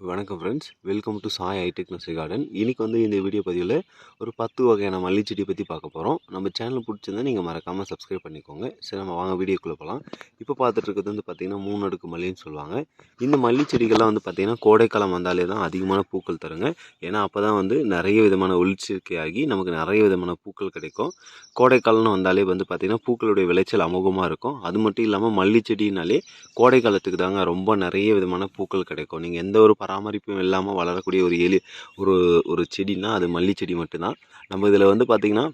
வணக்கம் friends welcome to Sai hitech nursery garden இன்னைக்கு வந்து இந்த வீடியோ பதிவில் ஒரு பத்து வகையான மல்லிச்செடி பற்றி பார்க்க போகிறோம் நம்ம சேனல் பிடிச்சிருந்தா நீங்கள் மறக்காமல் சப்ஸ்கிரைப் பண்ணிக்கோங்க. சரி நம்ம வாங்க வீடியோக்குள்ளே போகலாம் இப்போ பார்த்துட்டு இருக்கிறது வந்து பார்த்திங்கன்னா மூணு அடுக்கு மல்லின்னு சொல்லுவாங்க. இந்த மல்லிச்செடிகள்லாம் வந்து பார்த்திங்கன்னா கோடைக்காலம் வந்தாலே தான் அதிகமான பூக்கள் தருங்க. ஏன்னா அப்போ தான் வந்து நிறைய விதமான ஒளிச்சேர்க்கை நமக்கு நிறைய விதமான பூக்கள் கிடைக்கும். கோடைக்காலம்னு வந்தாலே வந்து பார்த்திங்கன்னா பூக்களுடைய விளைச்சல் அமோகமாக இருக்கும். அது மட்டும் இல்லாமல் மல்லிச்செடினாலே கோடை காலத்துக்கு தாங்க ரொம்ப நிறைய விதமான பூக்கள் கிடைக்கும். நீங்கள் எந்த ஒரு பராமரிப்பும் இல்லாமல் வளரக்கூடிய ஒரு எலி ஒரு ஒரு செடினால் அது மல்லிச்செடி செடி மட்டும்தான். நம்ம இதில் வந்து பார்த்திங்கன்னா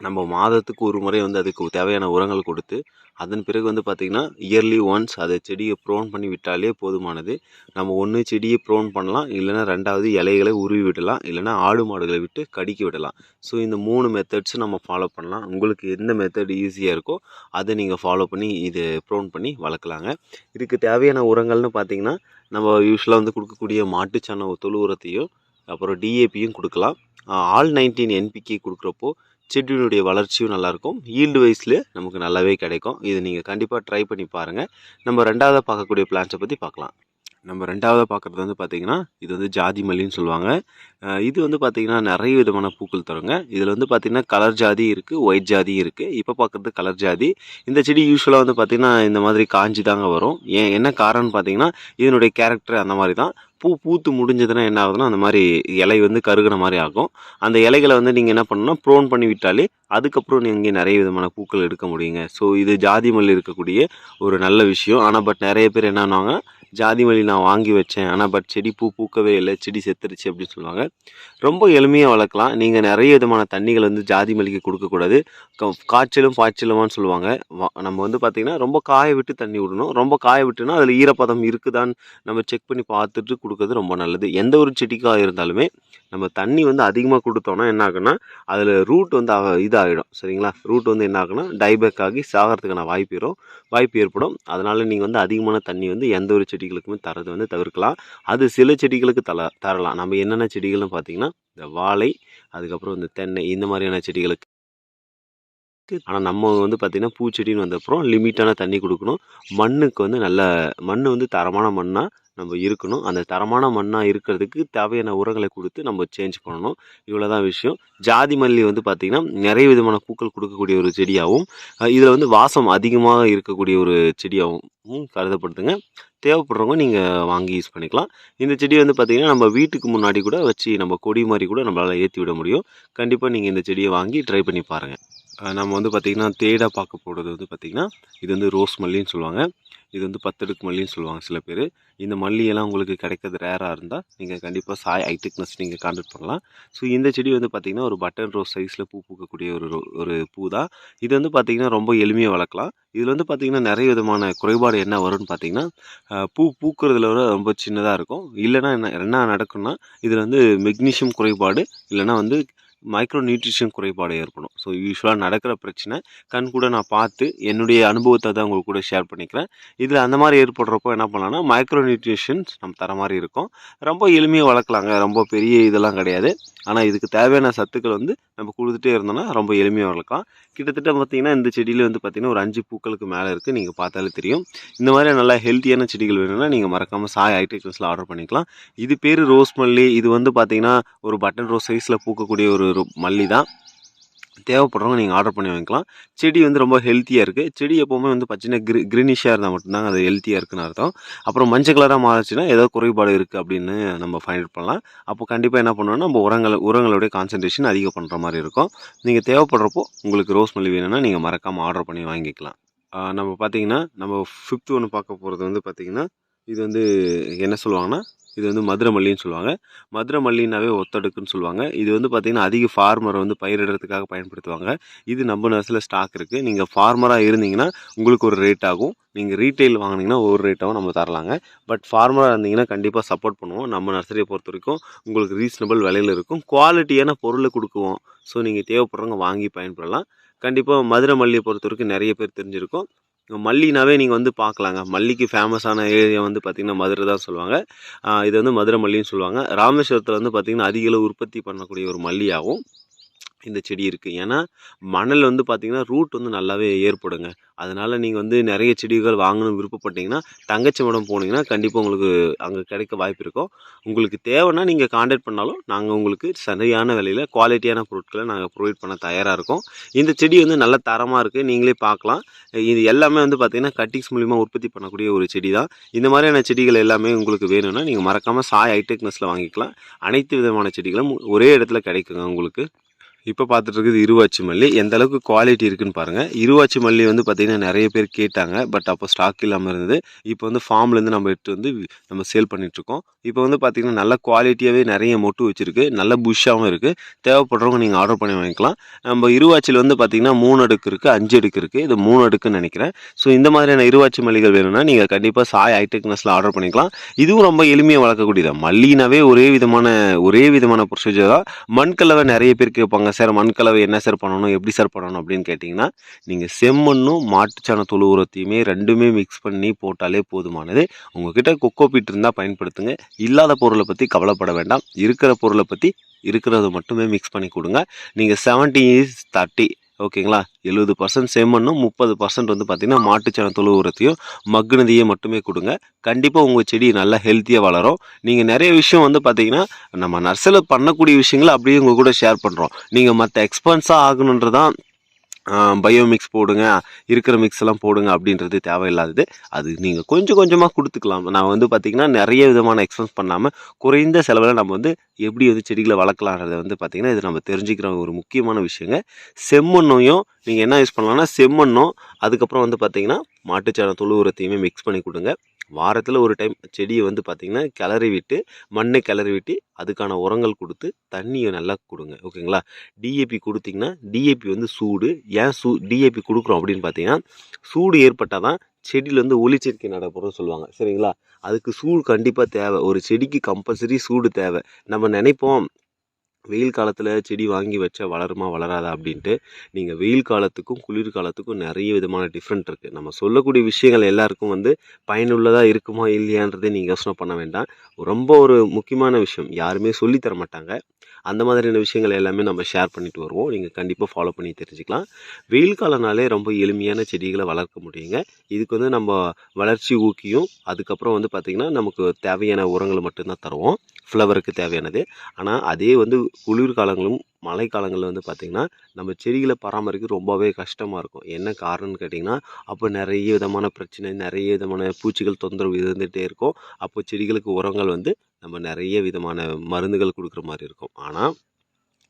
நம்ம மாதத்துக்கு ஒரு முறை வந்து அதுக்கு தேவையான உரங்கள் கொடுத்து அதன் பிறகு வந்து பார்த்திங்கன்னா இயர்லி ஒன்ஸ் அதை செடியை ப்ரோன் பண்ணி விட்டாலே போதுமானது. நம்ம ஒன்று செடியை ப்ரோன் பண்ணலாம் இல்லைன்னா ரெண்டாவது இலைகளை உருவி விடலாம் இல்லைன்னா ஆடு மாடுகளை விட்டு கடிக்க விடலாம். ஸோ இந்த மூணு மெத்தட்ஸும் நம்ம ஃபாலோ பண்ணலாம். உங்களுக்கு எந்த மெத்தட் ஈஸியாக இருக்கோ அதை நீங்கள் ஃபாலோ பண்ணி இது ப்ரோன் பண்ணி வளர்க்கலாங்க. இதுக்கு தேவையான உரங்கள்னு பார்த்தீங்கன்னா நம்ம யூஸ்வலாக வந்து கொடுக்கக்கூடிய மாட்டுச்சாண தொழு உரத்தையும் அப்புறம் டிஏபியும் கொடுக்கலாம். ஆல் நைன்டீன் என்பிகே கொடுக்குறப்போ செடியினுடைய வளர்ச்சியும் நல்லாயிருக்கும். ஈல்டு வைஸில் நமக்கு நல்லாவே கிடைக்கும். இது நீங்கள் கண்டிப்பாக ட்ரை பண்ணி பாருங்கள் நம்ம ரெண்டாவதாக பார்க்கக்கூடிய பிளான்ஸை பற்றி பார்க்கலாம். நம்ம ரெண்டாவதாக பார்க்குறது வந்து பார்த்திங்கன்னா இது வந்து ஜாதி மல்லின்னு சொல்லுவாங்க. இது வந்து பார்த்திங்கன்னா நிறைய விதமான பூக்கள் தருங்க. இதில் வந்து பார்த்திங்கன்னா கலர் ஜாதி இருக்குது ஒயிட் ஜாதி இருக்குது இப்போ பார்க்குறது கலர் ஜாதி. இந்த செடி யூஸ்வலாக வந்து பார்த்திங்கன்னா இந்த மாதிரி காஞ்சி தாங்க வரும். ஏன் என்ன காரணம்னு பார்த்திங்கன்னா இதனுடைய கேரக்டர் அந்த மாதிரி தான் பூ பூத்து முடிஞ்சதுன்னா என்ன ஆகுதுன்னா அந்த மாதிரி இலை வந்து கருகின மாதிரி ஆகும். அந்த இலைகளை வந்து நீங்கள் என்ன பண்ணணும்னா ப்ரோன் பண்ணி விட்டாலே அதுக்கப்புறம் நீங்கள் நிறைய விதமான பூக்கள் எடுக்க முடியுங்க. ஸோ இது ஜாதி மல்லி இருக்கக்கூடிய ஒரு நல்ல விஷயம். ஆனால் பட் நிறைய பேர் என்ன பண்ணுவாங்க ஜாதி மல்லி நான் வாங்கி வச்சேன். ஆனால் பட் செடி பூ பூக்கவே இல்லை. செடி செத்துருச்சு அப்படின்னு சொல்லுவாங்க. ரொம்ப எளிமையாக வளர்க்கலாம். நீங்கள் நிறைய விதமான தண்ணிகள் வந்து ஜாதி மல்லிக்கு கொடுக்கக்கூடாது க- காய்ச்சலும் பாய்ச்சலுமான்னு சொல்லுவாங்க. நம்ம வந்து பார்த்திங்கன்னா ரொம்ப காய விட்டு தண்ணி விடணும். ரொம்ப காய விட்டுனா அதில் ஈரப்பதம் இருக்குதான்னு நம்ம செக் பண்ணி பார்த்துட்டு கொடுக்கறது ரொம்ப நல்லது. எந்த ஒரு செடிக்காக இருந்தாலுமே நம்ம தண்ணி வந்து அதிகமாக கொடுத்தோன்னா என்ன ஆகுன்னா அதில் ரூட் வந்து இதாகிடும் சரிங்களா? ரூட் வந்து என்ன ஆகுன்னா டைபேக் ஆகி சாகிறதுக்கான வாய்ப்பு வரும். வாய்ப்பு ஏற்படும். அதனால் நீங்கள் வந்து அதிகமான தண்ணி வந்து எந்த ஒரு செடி செடிகளுக்குமே தரது வந்து தவிர்க்கலாம். அது சில செடிகளுக்கு தர தரலாம். நம்ம என்னென்ன செடிகள்னு பார்த்தீங்கன்னா இந்த வாழை அதுக்கப்புறம் இந்த தென்னை இந்த மாதிரியான செடிகளுக்கு. ஆனால் நம்ம வந்து பார்த்திங்கன்னா பூச்செடின்னு வந்தப்புறம் லிமிட்டான தண்ணி கொடுக்கணும். மண்ணுக்கு வந்து நல்ல மண் வந்து தரமான மண்ணாக நம்ம இருக்கணும். அந்த தரமான மண்ணாக இருக்கிறதுக்கு தேவையான உரங்களை கொடுத்து நம்ம சேஞ்ச் பண்ணணும். இவ்வளோ தான் விஷயம். ஜாதி மல்லி வந்து பார்த்திங்கன்னா நிறைய விதமான பூக்கள் கொடுக்கக்கூடிய ஒரு செடியாகவும் இதில் வந்து வாசம் அதிகமாக இருக்கக்கூடிய ஒரு செடியாகவும் கருதப்படுத்துங்க தேவைப்படுறவங்க நீங்கள் வாங்கி யூஸ் பண்ணிக்கலாம். இந்த செடி வந்து பார்த்திங்கன்னா நம்ம வீட்டுக்கு முன்னாடி கூட வச்சு நம்ம கொடி மாதிரி கூட நம்மளால் ஏற்றி விட முடியும். கண்டிப்பாக நீங்கள் இந்த செடியை வாங்கி ட்ரை பண்ணி பாருங்கள் நம்ம வந்து பார்த்திங்கன்னா தேடாக பார்க்க போகிறது வந்து பார்த்திங்கன்னா இது வந்து ரோஸ் மல்லின்னு சொல்லுவாங்க. இது வந்து பத்தடுக்கு மல்லின்னு சொல்லுவாங்க சில பேர். இந்த மல்லியெல்லாம் உங்களுக்கு கிடைக்கிறது ரேராக இருந்தால் நீங்கள் கண்டிப்பாக சாய் ஐடெக்னஸ் நீங்கள் கான்டாக்ட் பண்ணலாம். ஸோ இந்த செடி வந்து பார்த்திங்கன்னா ஒரு பட்டன் ரோஸ் சைஸில் பூ பூக்கக்கூடிய ஒரு ஒரு பூ தான். இது வந்து பார்த்திங்கன்னா ரொம்ப எளிமையாக வளர்க்கலாம். இதில் வந்து பார்த்திங்கன்னா நிறைய விதமான குறைபாடு என்ன வரும்னு பார்த்திங்கன்னா பூ பூக்கிறதுல விட ரொம்ப சின்னதாக இருக்கும். இல்லைன்னா என்ன என்ன நடக்கும்னா இதில் வந்து மெக்னீஷியம் குறைபாடு இல்லைன்னா வந்து மைக்ரோ நியூட்ரிஷன் குறைபாடு ஏற்படும். ஸோ யூஸ்வலாக நடக்கிற பிரச்சனை கண் கூட நான் பார்த்து என்னுடைய அனுபவத்தை தான் உங்களுக்கு கூட ஷேர் பண்ணிக்கிறேன். இதில் அந்த மாதிரி ஏற்படுறப்போ என்ன பண்ணலாம்னா மைக்ரோ நியூட்ரிஷன்ஸ் நம்ம தர மாதிரி இருக்கும். ரொம்ப எளிமையாக வளர்க்கலாங்க. ரொம்ப பெரிய இதெல்லாம் கிடையாது. ஆனால் இதுக்கு தேவையான சத்துக்கள் வந்து நம்ம கொடுத்துட்டே இருந்தோம்னா ரொம்ப எளிமையாக வளர்க்கலாம் கிட்டத்தட்ட பார்த்தீங்கன்னா இந்த செடியில் வந்து பார்த்திங்கன்னா ஒரு அஞ்சு பூக்களுக்கு மேலே இருக்குது நீங்கள் பார்த்தாலே தெரியும். இந்த மாதிரி நல்லா ஹெல்த்தியான செடிகள் வேணும்னா நீங்கள் மறக்காமல் சாய் ஐடெக்ஸில் ஆர்டர் பண்ணிக்கலாம். இது பேர் ரோஸ் மல்லி. இது வந்து பார்த்திங்கன்னா ஒரு பட்டன் ரோஸ் சைஸில் பூக்கக்கூடிய ஒரு ஒரு மல்லி தான் தேவைப்படுறவங்க நீங்கள் ஆர்டர் பண்ணி வாங்கிக்கலாம். செடி வந்து ரொம்ப ஹெல்த்தியாக இருக்குது செடி எப்போவுமே வந்து பார்த்தீங்கன்னா கிரி க்ரீனிஷாக இருந்தால் மட்டும்தாங்க அது ஹெல்த்தியாக இருக்குன்னு அர்த்தம். அப்புறம் மஞ்சள் கலராக மாறிச்சுன்னா ஏதோ குறைபாடு இருக்குது அப்படின்னு நம்ம ஃபைண்ட் அவுட் பண்ணலாம். அப்போ கண்டிப்பாக என்ன பண்ணணும்னா நம்ம உரங்கள் உரங்களுடைய கான்சன்ட்ரேஷன் அதிகம் பண்ணுற மாதிரி இருக்கும். நீங்கள் தேவைப்படுறப்போ உங்களுக்கு ரோஸ் மல்லி வேணும்னா நீங்கள் மறக்காமல் ஆர்டர் பண்ணி வாங்கிக்கலாம். நம்ம பார்த்தீங்கன்னா நம்ம ஃபிஃப்த்து ஒன்று பார்க்க போகிறது வந்து பார்த்திங்கன்னா இது வந்து என்ன சொல்லுவாங்கன்னா இது வந்து மதுரை மல்லின்னு சொல்லுவாங்க. மதுரை மல்லினாவே ஒத்தடுக்குன்னு சொல்லுவாங்க. இது வந்து பார்த்திங்கன்னா அதிக ஃபார்மரை வந்து பயிரிடுறதுக்காக பயன்படுத்துவாங்க. இது நம்ம நர்ஸில் ஸ்டாக் இருக்குது நீங்கள் ஃபார்மராக இருந்தீங்கன்னா உங்களுக்கு ஒரு ரேட் ஆகும். நீங்கள் ரீட்டைல் வாங்குனீங்கன்னா ஒரு ரேட்டாகவும் நம்ம தரலாங்க. பட் ஃபார்மராக இருந்தீங்கன்னா கண்டிப்பாக சப்போர்ட் பண்ணுவோம். நம்ம நர்சரியை பொறுத்த வரைக்கும் உங்களுக்கு ரீசனபிள் விலையில் இருக்கும். குவாலிட்டியான பொருளை கொடுக்குவோம். ஸோ நீங்கள் தேவைப்படுறவங்க வாங்கி பயன்படலாம். கண்டிப்பாக மதுரை மல்லியை பொறுத்த வரைக்கும் நிறைய பேர் தெரிஞ்சிருக்கும். மல்லினாவே நீங்கள் வந்து பார்க்கலாங்க மல்லிக்கு ஃபேமஸான ஏரியா வந்து பார்த்திங்கன்னா மதுரை தான் சொல்லுவாங்க. இது வந்து மதுரை மல்லின்னு சொல்லுவாங்க. ராமேஸ்வரத்தில் வந்து பார்த்திங்கன்னா அதிக அளவு உற்பத்தி பண்ணக்கூடிய ஒரு மல்லியாகும். இந்த செடி இருக்குது ஏன்னா மணல் வந்து பார்த்திங்கன்னா ரூட் வந்து நல்லாவே ஏற்படுங்க. அதனால் நீங்கள் வந்து நிறைய செடிகள் வாங்கணும்னு விருப்பப்பட்டீங்கன்னா தங்கச்சி மடம் போனீங்கன்னா கண்டிப்பாக உங்களுக்கு அங்கே கிடைக்க வாய்ப்பு இருக்கும். உங்களுக்கு தேவைன்னா நீங்கள் காண்டாக்ட் பண்ணாலும் நாங்கள் உங்களுக்கு சரியான விலையில் குவாலிட்டியான பொருட்களை நாங்கள் ப்ரொவைட் பண்ண தயாராக இருக்கோம். இந்த செடி வந்து நல்ல தரமாக இருக்குது நீங்களே பார்க்கலாம். இது எல்லாமே வந்து பார்த்திங்கன்னா கட்டிங்ஸ் மூலிமா உற்பத்தி பண்ணக்கூடிய ஒரு செடி தான். இந்த மாதிரியான செடிகள் எல்லாமே உங்களுக்கு வேணும்னா நீங்கள் மறக்காமல் சாய் ஹைடெக்னஸில் வாங்கிக்கலாம். அனைத்து விதமான செடிகளும் ஒரே இடத்துல கிடைக்குங்க உங்களுக்கு. இப்போ பார்த்துட்டு இருக்குது இருவாச்சி மல்லி. எந்த அளவுக்கு குவாலிட்டி இருக்குன்னு பாருங்கள் இருவாச்சி மல்லி வந்து பார்த்திங்கன்னா நிறைய பேர் கேட்டாங்க. பட் அப்போ ஸ்டாக் இல்லாமல் இருந்தது. இப்போ வந்து ஃபார்ம்லேருந்து நம்ம எடுத்து வந்து நம்ம சேல் பண்ணிகிட்ருக்கோம் இப்போ வந்து பார்த்திங்கன்னா நல்ல குவாலிட்டியாகவே நிறைய மொட்டு வச்சுருக்கு. நல்ல புஷ்ஷாகவும் இருக்குது தேவைப்படுறவங்க நீங்கள் ஆர்டர் பண்ணி வாங்கிக்கலாம். நம்ம இருவாச்சியில் வந்து பார்த்திங்கன்னா மூணு அடுக்கு இருக்குது அஞ்சு அடுக்கு இருக்குது இது மூணு அடுக்குன்னு நினைக்கிறேன். ஸோ இந்த மாதிரியான இருவாச்சி மல்லிகள் வேணும்னா நீங்கள் கண்டிப்பாக சாய் ஹைடெக்னஸில் ஆர்டர் பண்ணிக்கலாம். இதுவும் ரொம்ப எளிமையாக வளர்க்கக்கூடியது? மல்லினாவே ஒரே விதமான ஒரே விதமான ப்ரொசீஜர் தான் மண் கலவை நிறைய பேர் கேட்பாங்க. சார் மண் கலவை என்ன சார் பண்ணணும் எப்படி சார் பண்ணணும் அப்படின்னு கேட்டிங்கன்னா நீங்கள் செம்மண்ணும் மாட்டுச்சாண தொழு உரத்தையுமே ரெண்டுமே மிக்ஸ் பண்ணி போட்டாலே போதுமானது. உங்ககிட்ட கொக்கோ பீட் இருந்தால் பயன்படுத்துங்க. இல்லாத பொருளை பற்றி கவலைப்பட வேண்டாம். இருக்கிற பொருளை பற்றி இருக்கிறத மட்டுமே மிக்ஸ் பண்ணி கொடுங்க. நீங்கள் செவன்ட்டி இஸ் தேர்ட்டி ஓகேங்களா? எழுபது பர்சன்ட் செம்மண்ணும் முப்பது பர்சன்ட் வந்து பார்த்திங்கன்னா மாட்டுச்சாண தொழு உரத்தையும் மக்னதியை மட்டுமே கொடுங்க. கண்டிப்பாக உங்கள் செடி நல்லா ஹெல்த்தியாக வளரும். நீங்கள் நிறைய விஷயம் வந்து பார்த்திங்கன்னா நம்ம நர்சரியில் பண்ணக்கூடிய விஷயங்களை அப்படியே உங்கள் கூட ஷேர் பண்ணுறோம் நீங்கள் மற்ற எக்ஸ்பென்ஸாக ஆகணுன்றதான் பயோ மிக்ஸ் போடுங்க இருக்கிற மிக்ஸ் எல்லாம் போடுங்க அப்படின்றது தேவையில்லாதது. அது நீங்கள் கொஞ்சம் கொஞ்சமாக கொடுத்துக்கலாம். நான் வந்து பார்த்திங்கன்னா நிறைய விதமான எக்ஸ்பென்ஸ் பண்ணாமல் குறைந்த செலவில் நம்ம வந்து எப்படி வந்து செடிகளை வளர்க்கலான்றதை வந்து பார்த்திங்கன்னா இது நம்ம தெரிஞ்சுக்கிற ஒரு முக்கியமான விஷயங்க. செம்மண்ணையும் நீங்கள் என்ன யூஸ் பண்ணலாம்னா செம்மண்ணும் அதுக்கப்புறம் வந்து பார்த்திங்கன்னா மாட்டுச்சாணம் தொழு உரத்தையுமே மிக்ஸ் பண்ணி கொடுங்க. வாரத்தில் ஒரு டைம் செடியை வந்து பார்த்திங்கன்னா கிளறி விட்டு மண்ணை கிளறி விட்டு அதுக்கான உரங்கள் கொடுத்து தண்ணியை நல்லா கொடுங்க. ஓகேங்களா? டிஏபி கொடுத்தீங்கன்னா டிஏபி வந்து சூடு. ஏன் சூ டிஏபி கொடுக்குறோம் அப்படின்னு பார்த்தீங்கன்னா சூடு ஏற்பட்டால் தான் செடியில் வந்து ஒளிச்சேர்க்கை நடப்புறோம்னு சொல்லுவாங்க. சரிங்களா? அதுக்கு சூடு கண்டிப்பாக தேவை. ஒரு செடிக்கு கம்பல்சரி சூடு தேவை. நம்ம நினைப்போம் வெயில் காலத்தில் செடி வாங்கி வச்சா வளருமா வளராதா அப்படின்ட்டு நீங்கள் வெயில் காலத்துக்கும் குளிர் காலத்துக்கும் நிறைய விதமான டிஃப்ரெண்ட் இருக்குது நம்ம சொல்லக்கூடிய விஷயங்கள் எல்லாருக்கும் வந்து பயனுள்ளதாக இருக்குமா இல்லையான்றதை நீங்கள் யோசனை பண்ண வேண்டாம். ரொம்ப ஒரு முக்கியமான விஷயம். யாருமே சொல்லித்தர மாட்டாங்க. அந்த மாதிரியான விஷயங்கள் எல்லாமே நம்ம ஷேர் பண்ணிட்டு வருவோம். நீங்கள் கண்டிப்பாக ஃபாலோ பண்ணி தெரிஞ்சுக்கலாம். வெயில் காலனாலே ரொம்ப எளிமையான செடிகளை வளர்க்க முடியுங்க. இதுக்கு வந்து நம்ம வளர்ச்சி ஊக்கியும் அதுக்கப்புறம் வந்து பார்த்திங்கன்னா நமக்கு தேவையான உரங்களை மட்டும்தான் தருவோம். ஃப்ளவருக்கு தேவையானது. ஆனால் அதே வந்து குளிர் காலங்களும் மழை காலங்களில் வந்து பார்த்திங்கன்னா நம்ம செடிகளை பராமரிக்க ரொம்பவே கஷ்டமாக இருக்கும். என்ன காரணம்னு கேட்டிங்கன்னா அப்போ நிறைய விதமான பிரச்சனை நிறைய விதமான பூச்சிகள் தொந்தரவு இருந்துகிட்டே இருக்கும். அப்போ செடிகளுக்கு உரங்கள் வந்து நம்ம நிறைய விதமான மருந்துகள் கொடுக்குற மாதிரி இருக்கும். ஆனால்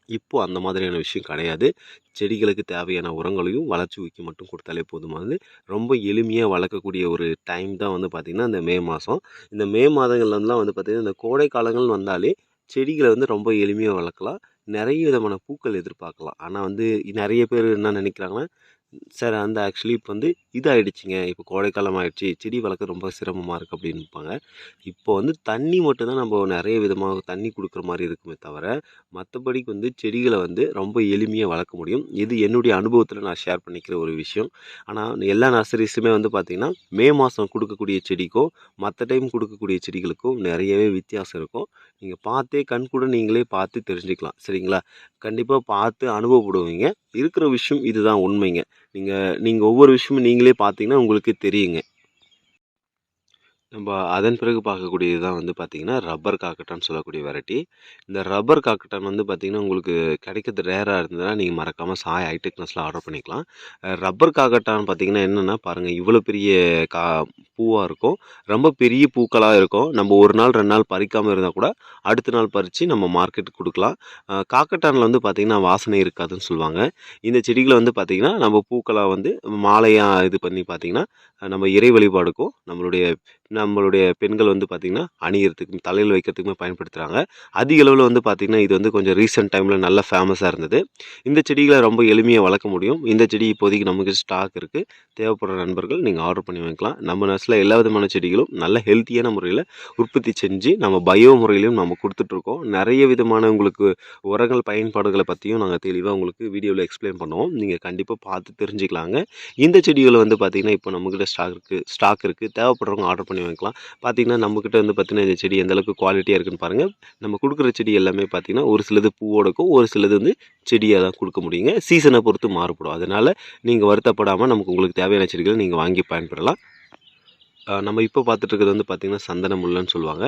இப்போ அந்த மாதிரியான விஷயம் கிடையாது. செடிகளுக்கு தேவையான உரங்களையும் வளர்ச்சி ஊக்கி மட்டும் கொடுத்தாலே போதுமானது ரொம்ப எளிமையாக வளர்க்கக்கூடிய ஒரு டைம் தான் வந்து பார்த்திங்கன்னா இந்த மே மாதம் இந்த மே மாதங்கள்லாம் வந்து பார்த்திங்கன்னா இந்த கோடை காலங்கள் வந்தாலே செடிகளை வந்து ரொம்ப எளிமையாக வளர்க்கலாம். நிறைய விதமான பூக்கள் எதிர்பார்க்கலாம். ஆனால் வந்து நிறைய பேர் என்ன நினைக்கிறாங்கன்னா சார் அந்த ஆக்சுவலி இப்போ வந்து இதாகிடுச்சிங்க இப்போ கோடைக்காலம் ஆயிடுச்சு. செடி வளர்க்க ரொம்ப சிரமமாக இருக்குது அப்படின்பாங்க இப்போ வந்து தண்ணி மட்டும்தான் நம்ம நிறைய விதமாக தண்ணி கொடுக்குற மாதிரி இருக்குமே தவிர மற்றபடிக்கு வந்து செடிகளை வந்து ரொம்ப எளிமையாக வளர்க்க முடியும். இது என்னுடைய அனுபவத்தில் நான் ஷேர் பண்ணிக்கிற ஒரு விஷயம். ஆனால் எல்லா நர்சரிஸுமே வந்து பார்த்திங்கன்னா மே மாதம் கொடுக்கக்கூடிய செடிக்கும் மற்ற டைம் கொடுக்கக்கூடிய செடிகளுக்கும் நிறையவே வித்தியாசம் இருக்கும். நீங்கள் பார்த்தே கண் கூட நீங்களே பார்த்து தெரிஞ்சுக்கலாம். சரிங்களா? கண்டிப்பாக பார்த்து அனுபவப்படுவீங்க. இருக்கிற விஷயம் இதுதான் உண்மைங்க. நீங்கள் நீங்கள் ஒவ்வொரு விஷயமும் நீங்களே பார்த்தீங்கன்னா உங்களுக்கு தெரியுங்க. நம்ம அதன் பிறகு பார்க்கக்கூடியது தான் வந்து பார்த்திங்கன்னா ரப்பர் காக்கட்டான்னு சொல்லக்கூடிய வெரைட்டி. இந்த ரப்பர் காக்கட்டான் வந்து பார்த்திங்கன்னா உங்களுக்கு கிடைக்கிறது ரேராக இருந்ததுன்னா நீங்கள் மறக்காமல் சாய் ஹைடெக்னஸில் ஆர்டர் பண்ணிக்கலாம். ரப்பர் காக்கட்டான் பார்த்திங்கன்னா என்னென்னா பாருங்கள் இவ்வளோ பெரிய கா பூவாக இருக்கும். ரொம்ப பெரிய பூக்களாக இருக்கும். நம்ம ஒரு நாள் ரெண்டு நாள் பறிக்காமல் இருந்தால் கூட அடுத்த நாள் பறித்து நம்ம மார்க்கெட்டுக்கு கொடுக்கலாம். காக்கட்டானில் வந்து பார்த்திங்கன்னா வாசனை இருக்காதுன்னு சொல்லுவாங்க. இந்த செடிகளை வந்து பார்த்திங்கன்னா நம்ம பூக்களாக வந்து மாலையாக இது பண்ணி பார்த்திங்கன்னா நம்ம இறை வழிபாடுக்கும் நம்மளுடைய நம்மளுடைய பெண்கள் வந்து பார்த்திங்கன்னா அணியறதுக்கும் தலையில் வைக்கிறதுக்குமே பயன்படுத்துகிறாங்க அதிக அளவில் வந்து பார்த்திங்கன்னா இது வந்து கொஞ்சம் ரீசெண்ட் டைமில் நல்ல ஃபேமஸாக இருந்தது. இந்த செடிகளை ரொம்ப எளிமையாக வளர்க்க முடியும். இந்த செடி இப்போதைக்கு நமக்கு ஸ்டாக் இருக்குது தேவைப்படுற நண்பர்கள் நீங்கள் ஆர்டர் பண்ணி வாங்கிக்கலாம். நம்ம நர்ஸில் எல்லா விதமான செடிகளும் நல்ல ஹெல்த்தியான முறையில் உற்பத்தி செஞ்சு நம்ம பயோ முறையிலையும் நம்ம கொடுத்துட்ருக்கோம் நிறைய விதமான உங்களுக்கு உரங்கள் பயன்பாடுகளை பற்றியும் நாங்கள் தெளிவாக உங்களுக்கு வீடியோவில் எக்ஸ்பிளைன் பண்ணுவோம். நீங்கள் கண்டிப்பாக பார்த்து தெரிஞ்சுக்கலாங்க. இந்த செடிகளை வந்து பார்த்திங்கன்னா இப்போ நம்மக்கிட்ட ஸ்டாக் இருக்குது ஸ்டாக் இருக்குது தேவைப்படுறவங்க ஆர்டர் பண்ணி பண்ணி வாங்கிக்கலாம். பார்த்தீங்கன்னா நம்மக்கிட்ட வந்து பார்த்தீங்கன்னா இந்த செடி எந்தளவுக்கு குவாலிட்டியாக இருக்குன்னு பாருங்கள் நம்ம கொடுக்குற செடி எல்லாமே பார்த்தீங்கன்னா ஒரு சிலது பூவோடக்கும் ஒரு சிலது வந்து செடியாக தான் கொடுக்க முடியுங்க. சீசனை பொறுத்து மாறுபடும். அதனால் நீங்கள் வருத்தப்படாமல் நமக்கு உங்களுக்கு தேவையான செடிகளை நீங்கள் வாங்கி பயன்படலாம். நம்ம இப்போ பார்த்துட்டு வந்து பார்த்திங்கன்னா சந்தன முல்லைன்னு சொல்லுவாங்க.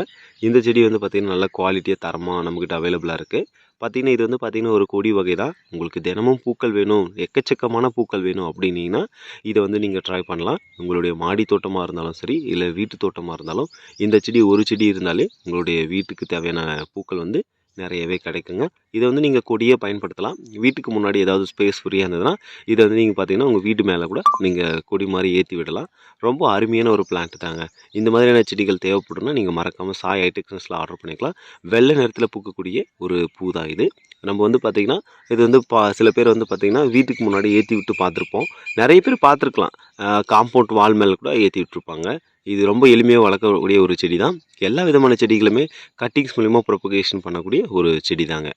இந்த செடி வந்து பார்த்திங்கன்னா நல்ல குவாலிட்டியாக தரமாக நம்மக்கிட்ட அவைலபிளாக இருக்குது பார்த்திங்கன்னா இது வந்து பார்த்திங்கன்னா ஒரு கொடி வகை தான் உங்களுக்கு தினமும் பூக்கள் வேணும் எக்கச்சக்கமான பூக்கள் வேணும் அப்படின்னீங்கன்னா இதை வந்து நீங்கள் ட்ரை பண்ணலாம். உங்களுடைய மாடி தோட்டமாக இருந்தாலும் சரி இல்லை வீட்டு தோட்டமாக இருந்தாலும் இந்த செடி ஒரு செடி இருந்தாலே உங்களுடைய வீட்டுக்கு தேவையான பூக்கள் வந்து நிறையவே கிடைக்குங்க. இதை வந்து நீங்கள் கொடியே பயன்படுத்தலாம். வீட்டுக்கு முன்னாடி ஏதாவது ஸ்பேஸ் ஃப்ரீயாக இருந்ததுன்னா இதை வந்து நீங்கள் பார்த்தீங்கன்னா உங்கள் வீட்டு மேலே கூட நீங்கள் கொடி மாதிரி ஏற்றி விடலாம். ரொம்ப அருமையான ஒரு பிளான்ட் தாங்க. இந்த மாதிரியான செடிகள் தேவைப்படும்னா நீங்கள் மறக்காமல் சாய் ஐடெக்னஸில் ஆர்டர் பண்ணிக்கலாம். வெள்ளை நிறத்தில் பூக்கக்கூடிய ஒரு பூ தான் இது. நம்ம வந்து பார்த்திங்கன்னா இது வந்து பா சில பேர் வந்து பார்த்திங்கன்னா வீட்டுக்கு முன்னாடி ஏற்றி விட்டு பார்த்துருப்போம். நிறைய பேர் பார்த்துருக்கலாம். காம்பவுண்ட் வால் மேலே கூட ஏற்றி விட்டுருப்பாங்க. இது ரொம்ப எளிமையாக வளர்க்கக்கூடிய ஒரு செடி தான் எல்லா விதமான செடிகளுமே கட்டிங்ஸ் மூலிமா ப்ரொபகேஷன் பண்ணக்கூடிய ஒரு செடி தாங்க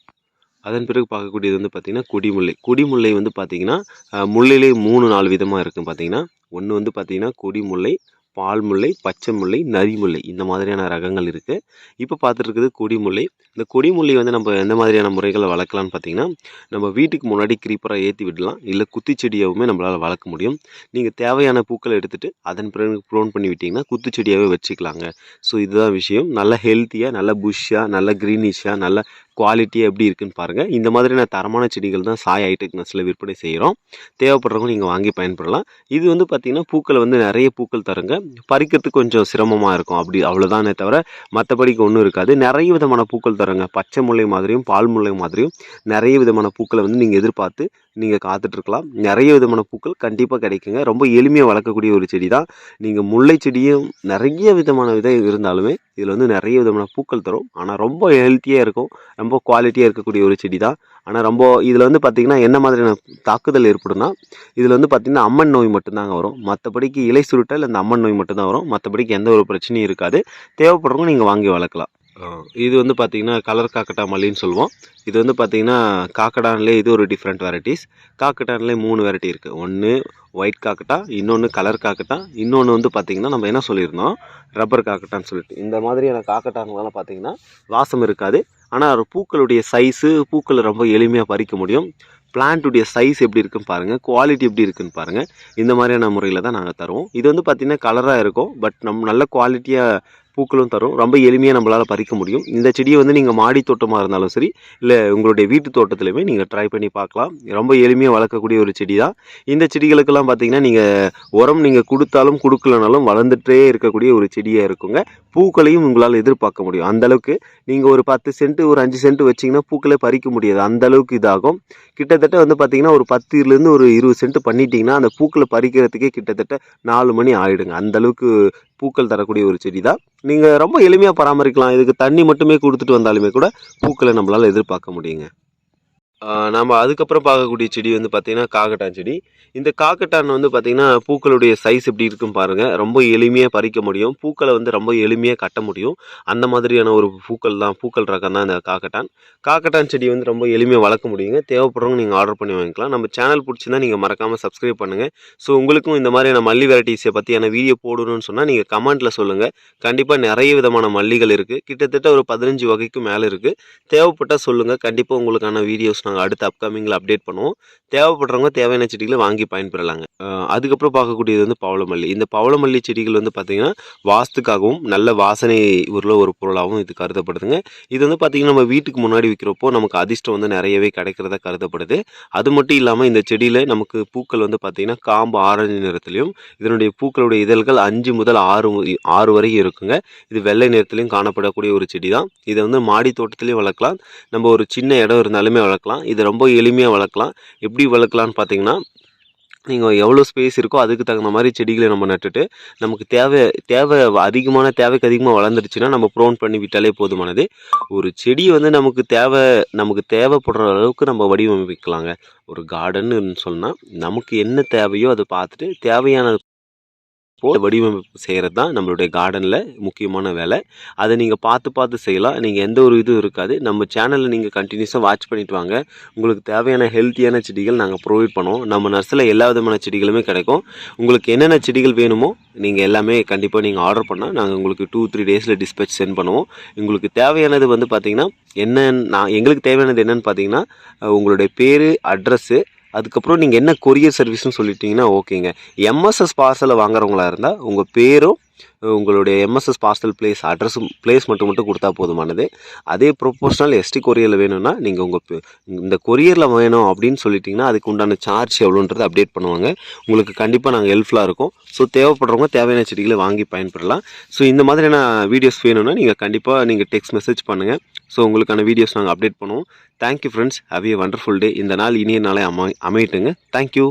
அதன் பிறகு பார்க்கக்கூடியது வந்து பார்த்திங்கன்னா கொடிமுல்லை. கொடிமுல்லை வந்து பார்த்திங்கன்னா அஹ், முல்லையிலே மூணு நாலு விதமாக இருக்கும் பார்த்திங்கன்னா ஒன்று வந்து பார்த்திங்கன்னா கொடிமுல்லை பால் முல்லை பச்சை முல்லை நரிமுல்லை இந்த மாதிரியான ரகங்கள் இருக்குது இப்போ பார்த்துட்டு இருக்குது கொடிமுல்லை இந்த கொடிமுல்லை வந்து நம்ம எந்த மாதிரியான முறைகளை வளர்க்கலாம்னு பார்த்தீங்கன்னா நம்ம வீட்டுக்கு முன்னாடி கிரீப்பராக ஏற்றி விடலாம். இல்லை குத்துச்செடியாகவுமே நம்மளால் வளர்க்க முடியும். நீங்கள் தேவையான பூக்களை எடுத்துகிட்டு அதன் பிறகு ப்ரோன் பண்ணி விட்டிங்கன்னா குத்து செடியாகவே வச்சுக்கலாங்க. ஸோ இதுதான் விஷயம். நல்ல ஹெல்த்தியாக நல்ல புஷ்ஷாக நல்ல க்ரீனிஷாக நல்ல குவாலிட்டியாக எப்படி இருக்குன்னு பாருங்கள் இந்த மாதிரியான தரமான செடிகள் தான் சாய் ஹைடெக்னஸில் விற்பனை செய்கிறோம் தேவைப்படுறவங்க நீங்கள் வாங்கி பயன்படலாம். இது வந்து பார்த்திங்கன்னா பூக்கள் வந்து நிறைய பூக்கள் தருங்க. பறிக்கிறதுக்கு கொஞ்சம் சிரமமாக இருக்கும். அப்படி அவ்வளோதானே தவிர மற்றபடிக்கு ஒன்றும் இருக்காது. நிறைய விதமான பூக்கள் தருங்க. பச்சை முல்லை மாதிரியும் பால் முல்லை மாதிரியும் நிறைய விதமான பூக்களை வந்து நீங்கள் எதிர்பார்த்து நீங்கள் காத்துட்ருக்கலாம். நிறைய விதமான பூக்கள் கண்டிப்பாக கிடைக்குங்க. ரொம்ப எளிமையாக வளர்க்கக்கூடிய ஒரு செடி தான் நீங்கள் முல்லை செடியும் நிறைய விதமான விதம் இருந்தாலுமே இதில் வந்து நிறைய விதமான பூக்கள் தரும். ஆனால் ரொம்ப ஹெல்த்தியாக இருக்கும். ரொம்ப குவாலிட்டியாக இருக்கக்கூடிய ஒரு செடி தான் ஆனால் ரொம்ப இதில் வந்து பார்த்திங்கன்னா என்ன மாதிரியான தாக்குதல் ஏற்படும்னா இதில் வந்து பார்த்திங்கன்னா அம்மன் நோய் மட்டும்தாங்க வரும். மற்றபடிக்கு இலை சுருட்டல் இந்த அம்மன் நோய் மட்டும்தான் வரும். மற்றபடிக்கு எந்த ஒரு பிரச்சனையும் இருக்காது. தேவைப்படுறவங்க நீங்கள் வாங்கி வளர்க்கலாம். இது வந்து பார்த்திங்கன்னா கலர் காக்கட்டா மல்லின்னு சொல்லுவோம். இது வந்து பார்த்திங்கன்னா காக்கடான்லே இது ஒரு டிஃப்ரெண்ட் வெரைட்டிஸ் காக்கட்டான்லே மூணு வெரைட்டி இருக்குது ஒன்று ஒயிட் காக்கட்டா இன்னொன்று கலர் காக்கட்டா இன்னொன்று வந்து பார்த்திங்கன்னா நம்ம என்ன சொல்லியிருந்தோம்? ரப்பர் காக்கட்டான்னு சொல்லிட்டு. இந்த மாதிரியான காக்கட்டான்லாம் பார்த்திங்கன்னா வாசம் இருக்காது. ஆனால் பூக்களுடைய சைஸு பூக்களை ரொம்ப எளிமையாக பறிக்க முடியும். பிளான்ட்டுடைய சைஸ் எப்படி இருக்குன்னு பாருங்கள் குவாலிட்டி எப்படி இருக்குன்னு பாருங்கள் இந்த மாதிரியான முறையில் தான் நாங்கள் தருவோம். இது வந்து பார்த்திங்கன்னா கலராக இருக்கும். பட் நம்ம நல்ல குவாலிட்டியாக பூக்களும் தரும். ரொம்ப எளிமையாக நம்மளால் பறிக்க முடியும். இந்த செடியை வந்து நீங்கள் மாடி தோட்டமாக இருந்தாலும் சரி இல்லை உங்களுடைய வீட்டு தோட்டத்துலையுமே நீங்கள் ட்ரை பண்ணி பார்க்கலாம். ரொம்ப எளிமையாக வளர்க்கக்கூடிய ஒரு செடி தான் இந்த செடிகளுக்கெல்லாம் பார்த்தீங்கன்னா நீங்கள் உரம் நீங்கள் கொடுத்தாலும் கொடுக்கலனாலும் வளர்ந்துட்டே இருக்கக்கூடிய ஒரு செடியாக இருக்குங்க. பூக்களையும் உங்களால் எதிர்பார்க்க முடியும். அந்தளவுக்கு நீங்கள் ஒரு பத்து சென்ட் ஒரு அஞ்சு சென்ட் வச்சிங்கன்னா பூக்களே பறிக்க முடியாது. அந்த அளவுக்கு இதாகும். கிட்டத்தட்ட வந்து பார்த்தீங்கன்னா ஒரு பத்துலேருந்து ஒரு இருபது சென்ட் பண்ணிட்டீங்கன்னா அந்த பூக்களை பறிக்கிறதுக்கே கிட்டத்தட்ட நாலு மணி ஆகிடுங்க அந்த அளவுக்கு பூக்கள் தரக்கூடிய ஒரு செடி தான் நீங்கள் ரொம்ப எளிமையாக பராமரிக்கலாம். இதுக்கு தண்ணி மட்டுமே கொடுத்துட்டு வந்தாலுமே கூட பூக்களை நம்மளால் எதிர்பார்க்க முடியுங்க. நாம் நம்ம அதுக்கப்புறம் பார்க்கக்கூடிய செடி வந்து பார்த்திங்கன்னா காக்கட்டான் செடி. இந்த காக்கட்டான் வந்து பார்த்திங்கன்னா பூக்களுடைய சைஸ் எப்படி இருக்குன்னு பாருங்கள் ரொம்ப எளிமையாக பறிக்க முடியும். பூக்களை வந்து ரொம்ப எளிமையாக கட்ட முடியும். அந்த மாதிரியான ஒரு பூக்கள் தான் பூக்கள் ரகம் தான் இந்த காக்கட்டான். காக்கட்டான் செடி வந்து ரொம்ப எளிமையாக வளர்க்க முடியுங்க. தேவைப்படுறவங்க நீங்கள் ஆர்டர் பண்ணி வாங்கிக்கலாம். நம்ம சேனல் பிடிச்சிருந்தா நீங்கள் மறக்காமல் சப்ஸ்கிரைப் பண்ணுங்கள் ஸோ உங்களுக்கும் இந்த மாதிரியான மல்லி வெரைட்டிஸை பற்றியான வீடியோ போடணும்னு சொன்னால் நீங்கள் கமெண்ட்டில் சொல்லுங்கள் கண்டிப்பாக நிறைய விதமான மல்லிகள் இருக்குது கிட்டத்தட்ட ஒரு பதினஞ்சு வகைக்கும் மேலே இருக்குது தேவைப்பட்டால் சொல்லுங்கள் கண்டிப்பாக உங்களுக்கான வீடியோஸ் நாங்கள் அடுத்த அப்கமிங்கில் அப்டேட் பண்ணுவோம். தேவைப்படுறவங்க தேவையான செடிகளை வாங்கி பயன்பெறலாங்க. அதுக்கப்புறம் பார்க்கக்கூடியது வந்து பவளமல்லி. இந்த பவளமல்லி செடிகள் வந்து பார்த்திங்கன்னா வாஸ்துக்காகவும் நல்ல வாசனை உள்ள ஒரு பொருளாகவும் இது கருதப்படுதுங்க. இது வந்து பார்த்திங்கன்னா நம்ம வீட்டுக்கு முன்னாடி விற்கிறப்போ நமக்கு அதிர்ஷ்டம் வந்து நிறையவே கிடைக்கிறதா கருதப்படுது. அது மட்டும் இல்லாமல் இந்த செடியில் நமக்கு பூக்கள் வந்து பார்த்திங்கன்னா காம்பு ஆரஞ்சு நிறத்துலையும் இதனுடைய பூக்களுடைய இதழ்கள் அஞ்சு முதல் ஆறு ஆறு வரைக்கும் இருக்குங்க. இது வெள்ளை நிறத்துலையும் காணப்படக்கூடிய ஒரு செடி தான் இதை வந்து மாடி தோட்டத்துலேயும் வளர்க்கலாம். நம்ம ஒரு சின்ன இடம் இருந்தாலுமே வளர்க்கலாம். இதை ரொம்ப எளிமையாக வளர்க்கலாம். எப்படி வளர்க்கலான்னு பார்த்தீங்கன்னா நீங்கள் எவ்வளோ ஸ்பேஸ் இருக்கோ அதுக்கு தகுந்த மாதிரி செடிகளை நம்ம நட்டுட்டு நமக்கு தேவை தேவை அதிகமான தேவைக்கு அதிகமாக வளர்ந்துருச்சுன்னா நம்ம ப்ரோன் பண்ணி விட்டாலே போதுமானது. ஒரு செடி வந்து நமக்கு தேவை நமக்கு தேவைப்படுற அளவுக்கு நம்ம வடிவமைக்கலாங்க. ஒரு கார்டன்னு சொன்னால் நமக்கு என்ன தேவையோ அதை பார்த்துட்டு தேவையான இப்போ வடிவமைப்பு செய்கிறது தான் நம்மளுடைய கார்டனில் முக்கியமான வேலை. அதை நீங்கள் பார்த்து பார்த்து செய்யலாம். நீங்கள் எந்த ஒரு இதுவும் இருக்காது. நம்ம சேனலில் நீங்கள் கண்டினியூஸாக வாட்ச் பண்ணிட்டு வாங்க. உங்களுக்கு தேவையான ஹெல்த்தியான செடிகள் நாங்கள் ப்ரொவைட் பண்ணுவோம். நம்ம நர்ஸில் எல்லா விதமான செடிகளுமே கிடைக்கும். உங்களுக்கு என்னென்ன செடிகள் வேணுமோ நீங்கள் எல்லாமே கண்டிப்பாக நீங்கள் ஆர்டர் பண்ணால் நாங்கள் உங்களுக்கு டூ த்ரீ டேஸில் டிஸ்பேச் சென்ட் பண்ணுவோம். உங்களுக்கு தேவையானது வந்து பார்த்திங்கன்னா என்ன நான் எங்களுக்கு தேவையானது என்னென்னு பார்த்தீங்கன்னா உங்களுடைய பேர் அட்ரஸ்ஸு அதுக்கப்புறம் நீங்கள் என்ன கொரியர் சர்வீஸ்னு சொல்லிட்டீங்கன்னா ஓகேங்க எம்எஸ்எஸ் பார்சலை வாங்குறவங்களா இருந்தால் உங்கள் பேரும் உங்களுடைய எம்எஸ்எஸ் பார்சல் பிளேஸ் அட்ரஸும் பிளேஸ் மட்டும் மட்டும் கொடுத்தா போதுமானது. அதே ப்ரொபோஷனல் எஸ்டி கொரியரில் வேணும்னா நீங்கள் உங்கள் இந்த கொரியரில் வேணும் அப்படின்னு சொல்லிட்டீங்கன்னா அதுக்கு உண்டான சார்ஜ் எவ்வளோன்றது அப்டேட் பண்ணுவாங்க. உங்களுக்கு கண்டிப்பாக நாங்கள் ஹெல்ப்ஃபுல்லாக இருக்கும். ஸோ தேவைப்படுறவங்க தேவையான செடிகளை வாங்கி பயன்பெறலாம். ஸோ இந்த மாதிரியான வீடியோஸ் வேணும்னா நீங்கள் கண்டிப்பாக நீங்கள் டெக்ஸ்ட் மெசேஜ் பண்ணுங்கள் ஸோ உங்களுக்கான வீடியோஸ் நாங்கள் அப்டேட் பண்ணுவோம். Thank you friends have a wonderful day இந்த நாள் இனிய நாளே அமை அமையட்டுங்க. தேங்க்யூ